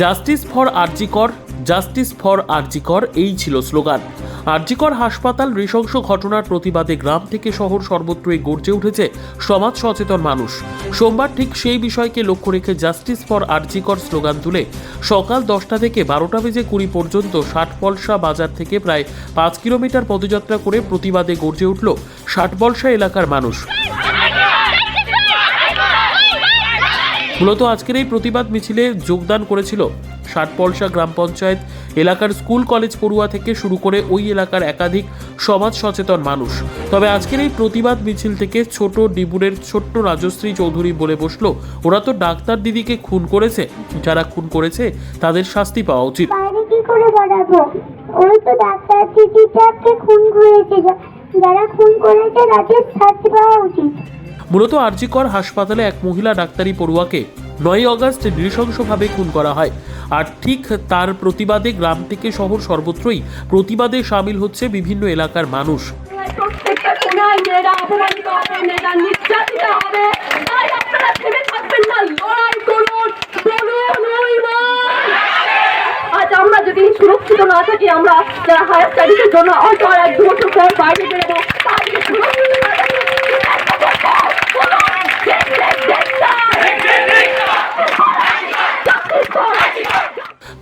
Justice for RG Kar, justice for RG Kar এই ছিল slogan. RG Kar হাসপাতাল নৃশংস ঘটনার প্রতিবাদে গ্রাম থেকে শহর সর্বত্রই গর্জে উঠেছে সমাজ সচেতন মানুষ। সোমবার ঠিক সেই বিষয়কে লক্ষ্য রেখে জাস্টিস ফর আরজিকর স্লোগান তুলে সকাল দশটা থেকে বারোটা বেজে কুড়ি পর্যন্ত ষাটপলসা বাজার থেকে প্রায় পাঁচ কিলোমিটার পদযাত্রা করে প্রতিবাদে গর্জে উঠল ষাটপলসা এলাকার মানুষ। মূলত আজকের এই প্রতিবাদ মিছিলে যোগদান করেছিল ষাটপলসা গ্রাম পঞ্চায়েত এলাকার স্কুল কলেজ পড়ুয়া থেকে শুরু করে ওই এলাকার একাধিক সমাজ সচেতন মানুষ। তবে আজকের এই প্রতিবাদ মিছিল থেকে ছোট ডিবুরের ছোট্ট রাজশ্রী চৌধুরী বলে বসল, ওরা তো ডাক্তার দিদিকে খুন করেছে। যারা খুন করেছে, তাদের শাস্তি পাওয়া উচিত। করে ওই তো ডাক্তার দিদিটাকে খুন করেছে। যারা খুন করেছে তাদের শাস্তি পাওয়া উচিত। মূলত আরজিকর হাসপাতালে এক মহিলা ডাক্তারি পড়ুয়াকে নয় আগস্ট নৃশংসভাবে খুন করা হয়। আর ঠিক তার প্রতিবাদে গ্রাম থেকে শহর সর্বত্রই প্রতিবাদে সামিল হচ্ছে বিভিন্ন এলাকার মানুষ। প্রত্যেকটা কোনায় মেয়েরা অপমানিত হবে মেয়েরা নির্যাতিত হবে। তাই আপনারা থাকবেন না লড়াই করুন বলুন ওই মা! আজ আমরা যদি সুরক্ষিত না থাকি, আমরা যারা হায়ার স্টাডিজের জন্য হয়তো আর এক দু বছর পর বাইরে বেরোবো তাদেরকে সুরক্ষিত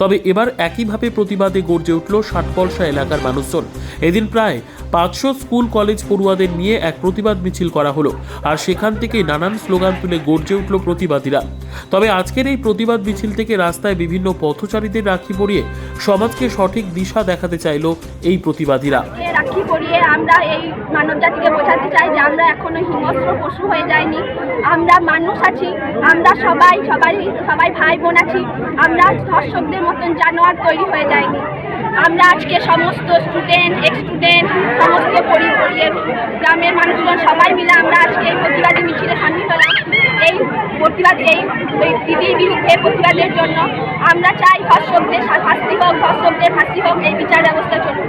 তবে এবার একইভাবে প্রতিবাদে গর্জে উঠল ষাটপলসা এলাকার মানুষজন। এদিন প্রায় পাঁচশো স্কুল, কলেজ পড়ুয়াদের নিয়ে এক প্রতিবাদ মিছিল করা হলো আর সেখান থেকে নানান স্লোগান তুলে গর্জে উঠল প্রতিবাদীরা। তবে আজকের এই প্রতিবাদ মিছিল থেকে রাস্তায় বিভিন্ন পথচারীদের রাখি পরিয়ে সমাজকে সঠিক দিশা দেখাতে চাইল এই প্রতিবাদীরা। রাখি পরিয়ে আমরা এই মানব জাতিকে বোঝাতে চাই যে আমরা এখনও হিংস্র পশু হয়ে আমরা মানুষ আছি, আমরা সবাই সবাই সবাই ভাই বোন আছি। আমরা ধর্ষকদের মতন জানোয়ার তৈরি হয়ে যায়নি। আমরা আজকে সমস্ত স্টুডেন্ট এক্স স্টুডেন্ট সমস্ত পরিবারের গ্রামের মানুষজন সবাই মিলে আমরা আজকে এই প্রতিবাদী মিছিলে সামিল হলাম। এই প্রতিবাদ, এই দিদির বিরুদ্ধে প্রতিবাদের জন্য আমরা চাই ধর্ষকদের শাস্তি হোক ধর্ষকদের ফাঁসি হোক, এই বিচার ব্যবস্থা চলুক।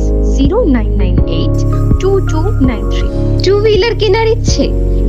zero nine nine eight two two nine three two wheeler কেনার ইচ্ছে?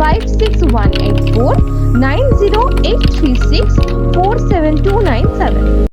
five six one eight four nine zero eight three six four seven two nine seven